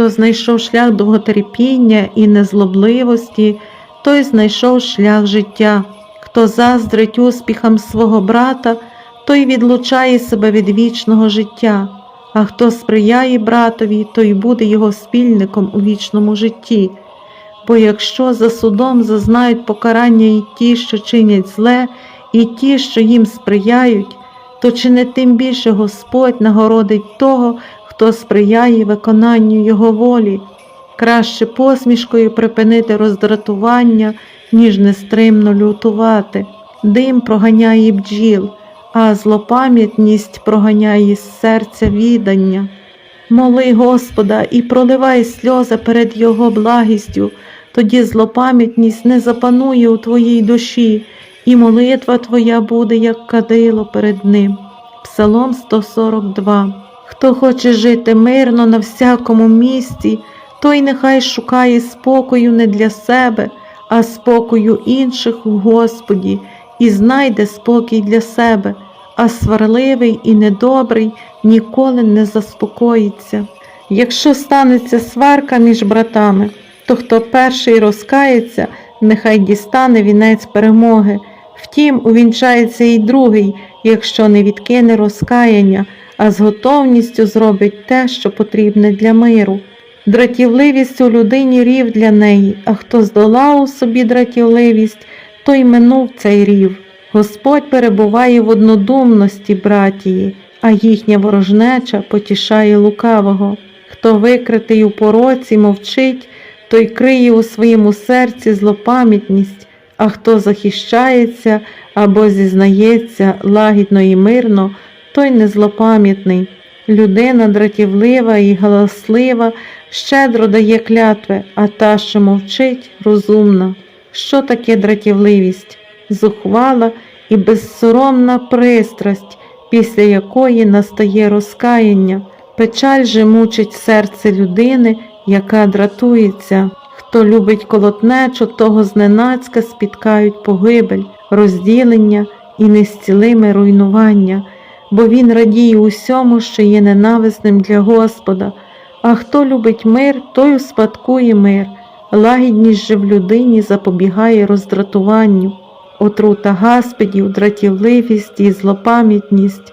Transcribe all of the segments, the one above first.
Хто знайшов шлях довготерпіння і незлобливості, той знайшов шлях життя. Хто заздрить успіхам свого брата, той відлучає себе від вічного життя, а хто сприяє братові, той буде його спільником у вічному житті. Бо якщо за судом зазнають покарання і ті, що чинять зле, і ті, що їм сприяють, то чи не тим більше Господь нагородить того, хто сприяє виконанню Його волі, краще посмішкою припинити роздратування, ніж нестримно лютувати. Дим проганяє бджіл, а злопам'ятність проганяє з серця відання. Моли Господа і проливай сльози перед Його благістю, тоді злопам'ятність не запанує у твоїй душі, і молитва твоя буде, як кадило перед Ним. Псалом 142 Хто хоче жити мирно на всякому місці, той нехай шукає спокою не для себе, а спокою інших у Господі, і знайде спокій для себе, а сварливий і недобрий ніколи не заспокоїться. Якщо станеться сварка між братами, то хто перший розкається, нехай дістане вінець перемоги. Втім, увінчається і другий, якщо не відкине розкаяння, а з готовністю зробить те, що потрібне для миру. Дратівливість у людині рів для неї, а хто здолав у собі дратівливість, той минув цей рів. Господь перебуває в однодумності братії, а їхня ворожнеча потішає лукавого. Хто викритий у пороці, мовчить, той криє у своєму серці злопам'ятність, а хто захищається або зізнається лагідно і мирно, той не злопам'ятний. Людина дратівлива і галаслива, щедро дає клятви, а та, що мовчить, розумна. Що таке дратівливість? Зухвала і безсоромна пристрасть, після якої настає розкаяння. Печаль же мучить серце людини, яка дратується. Хто любить колотнечу, того зненацька спіткають погибель, розділення і незцілиме руйнування, бо він радіє усьому, що є ненависним для Господа. А хто любить мир, той успадкує мир, лагідність же в людині запобігає роздратуванню, отрута гаспідів, дратівливість і злопам'ятність,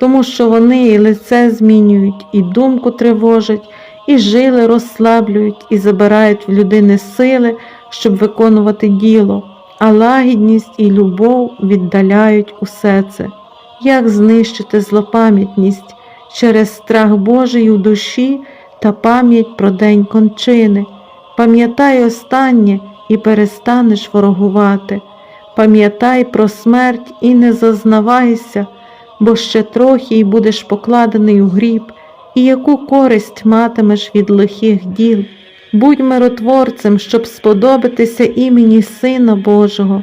тому що вони і лице змінюють, і думку тривожать, і жили розслаблюють, і забирають в людини сили, щоб виконувати діло, а лагідність і любов віддаляють усе це. Як знищити злопам'ятність через страх Божий у душі та пам'ять про день кончини? Пам'ятай останнє і перестанеш ворогувати. Пам'ятай про смерть і не зазнавайся, бо ще трохи і будеш покладений у гріб, і яку користь матимеш від лихих діл. Будь миротворцем, щоб сподобатися імені Сина Божого,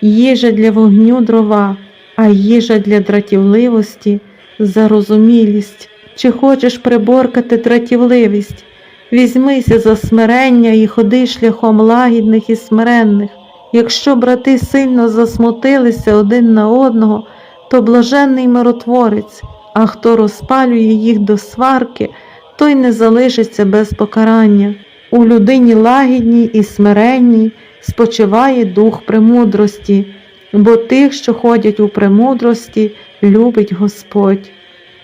їжа для вогню дрова, а їжа для дратівливості зарозумілість. Чи хочеш приборкати дратівливість? Візьмися за смирення і ходи шляхом лагідних і смиренних. Якщо брати сильно засмутилися один на одного, то блаженний миротворець, а хто розпалює їх до сварки, той не залишиться без покарання. У людині лагідній і смиренній спочиває дух премудрості, бо тих, що ходять у премудрості, любить Господь.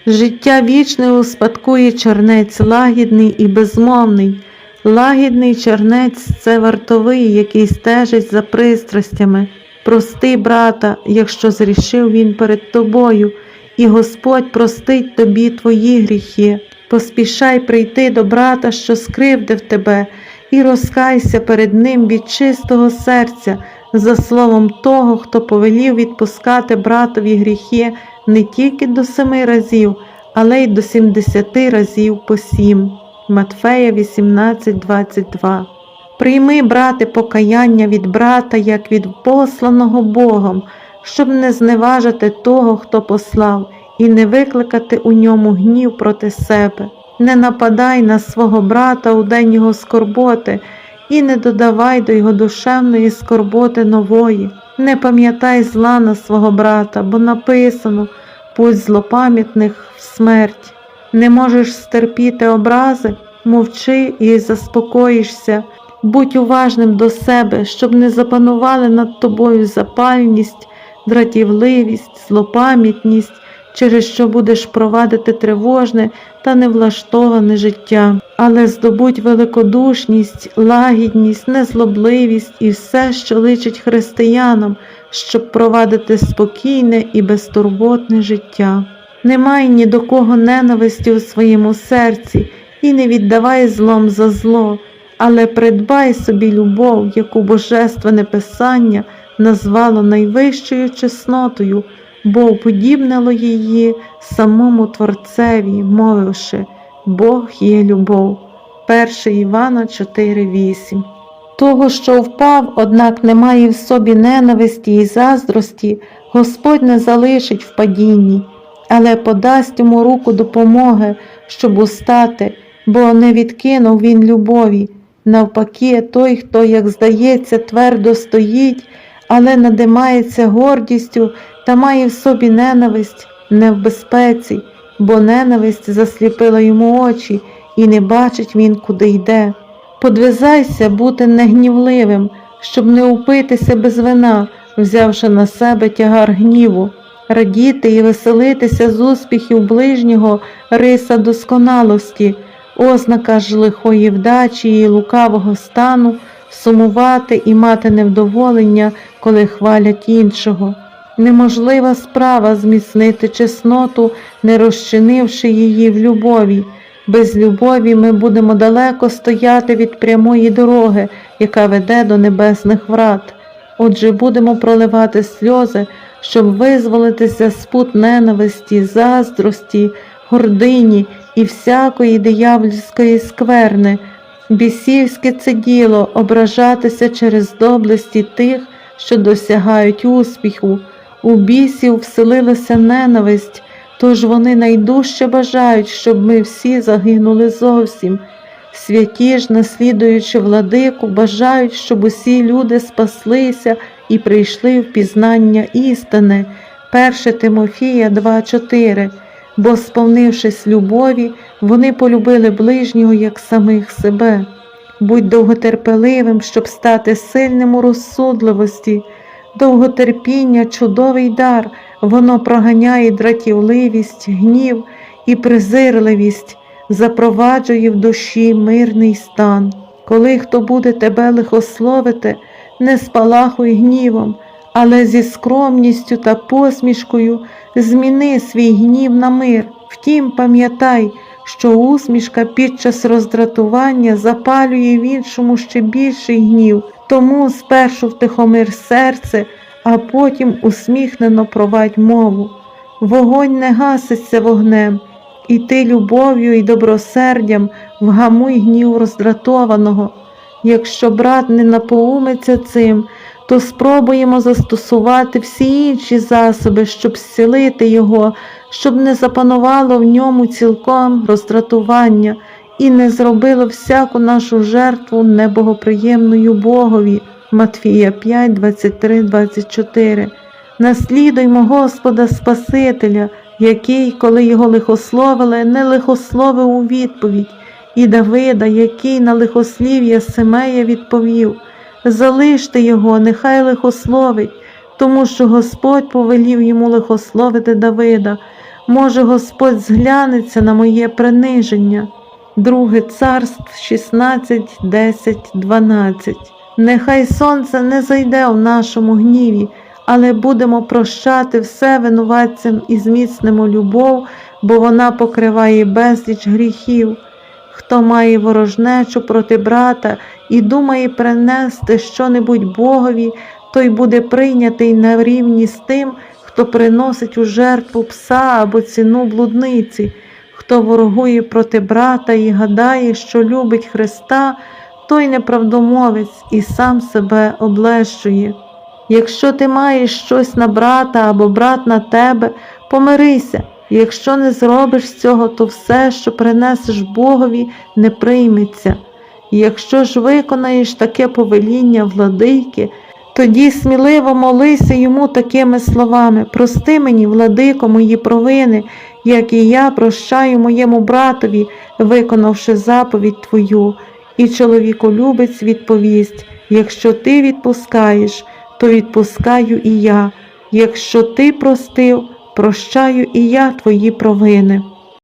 Життя вічне успадкує чернець лагідний і безмовний. Лагідний чернець це вартовий, який стежить за пристрастями. Прости, брата, якщо зрішив він перед тобою, і Господь простить тобі твої гріхи. Поспішай прийти до брата, що скривдив тебе, і розкайся перед ним від чистого серця, за словом того, хто повелів відпускати братові гріхи не тільки до семи разів, але й до сімдесяти разів по сім. Матфея 18:22 Прийми, брате, покаяння від брата, як від посланого Богом, щоб не зневажити того, хто послав, і не викликати у ньому гнів проти себе. Не нападай на свого брата у день його скорботи, і не додавай до його душевної скорботи нової. Не пам'ятай зла на свого брата, бо написано пусть злопам'ятних в смерть. Не можеш стерпіти образи, мовчи і заспокоїшся. Будь уважним до себе, щоб не запанували над тобою запальність, дратівливість, злопам'ятність, через що будеш провадити тривожне та невлаштоване життя, але здобудь великодушність, лагідність, незлобливість і все, що личить християнам, щоб провадити спокійне і безтурботне життя. Не май ні до кого ненависті у своєму серці і не віддавай злом за зло, але придбай собі любов, яку Божественне Писання назвало найвищою чеснотою, бо уподібнило її самому Творцеві, мовивши Бог є любов. 1 Івана 4,8 Того, що впав, однак не має в собі ненависті і заздрості, Господь не залишить в падінні, але подасть йому руку допомоги, щоб устати, бо не відкинув він любові. Навпаки, той, хто, як здається, твердо стоїть, але надимається гордістю має в собі ненависть, не в безпеці, бо ненависть засліпила йому очі, і не бачить він, куди йде. Подвизайся бути негнівливим, щоб не упитися без вина, взявши на себе тягар гніву, радіти і веселитися з успіхів ближнього риса досконалості, ознака ж лихої вдачі і лукавого стану, сумувати і мати невдоволення, коли хвалять іншого. Неможлива справа зміцнити чесноту, не розчинивши її в любові. Без любові ми будемо далеко стояти від прямої дороги, яка веде до небесних врат. Отже, будемо проливати сльози, щоб визволитися з пут ненависті, заздрості, гордині і всякої диявольської скверни. Бісівське це діло ображатися через доблесті тих, що досягають успіху. У бісів вселилася ненависть, тож вони найдужче бажають, щоб ми всі загинули зовсім. Святі ж, наслідуючи владику, бажають, щоб усі люди спаслися і прийшли в пізнання істини. 1 Тимофія 2,4 Бо, сповнившись любові, вони полюбили ближнього як самих себе. Будь довготерпеливим, щоб стати сильним у розсудливості. Довготерпіння чудовий дар, воно проганяє дратівливість, гнів і презирливість, запроваджує в душі мирний стан. Коли хто буде тебе лихословити, не спалахуй гнівом, але зі скромністю та посмішкою зміни свій гнів на мир. Втім, пам'ятай, що усмішка під час роздратування запалює в іншому ще більший гнів, тому спершу втихомир серце, а потім усміхнено провадь мову. Вогонь не гаситься вогнем, і ти любов'ю і добросердям вгамуй гнів роздратованого. Якщо брат не напоумиться цим, то спробуємо застосувати всі інші засоби, щоб зцілити його, щоб не запанувало в ньому цілком роздратування і не зробило всяку нашу жертву небогоприємною Богові. Матфія 5, 23, 24. Наслідуймо Господа Спасителя, який, коли його лихословили, не лихословив у відповідь, і Давида, який на лихослів'я Семея відповів Залиште його, нехай лихословить, тому що Господь повелів йому лихословити Давида. Може, Господь зглянеться на моє приниження. Друге царств 16, 10, 12. Нехай сонце не зайде в нашому гніві, але будемо прощати все винуватцям і зміцнимо любов, бо вона покриває безліч гріхів. Хто має ворожнечу проти брата і думає принести щонебудь Богові, той буде прийнятий на рівні з тим, хто приносить у жертву пса або ціну блудниці, хто ворогує проти брата і гадає, що любить Христа, той неправдомовець і сам себе облещує. Якщо ти маєш щось на брата або брат на тебе, помирися. Якщо не зробиш цього, то все, що принесеш Богові, не прийметься. Якщо ж виконаєш таке повеління владики, тоді сміливо молися йому такими словами: Прости мені, владико, мої провини, як і я прощаю моєму братові, виконавши заповідь Твою. І чоловіколюбець відповість: якщо ти відпускаєш, то відпускаю і я. Якщо ти простив, прощаю і я твої провини.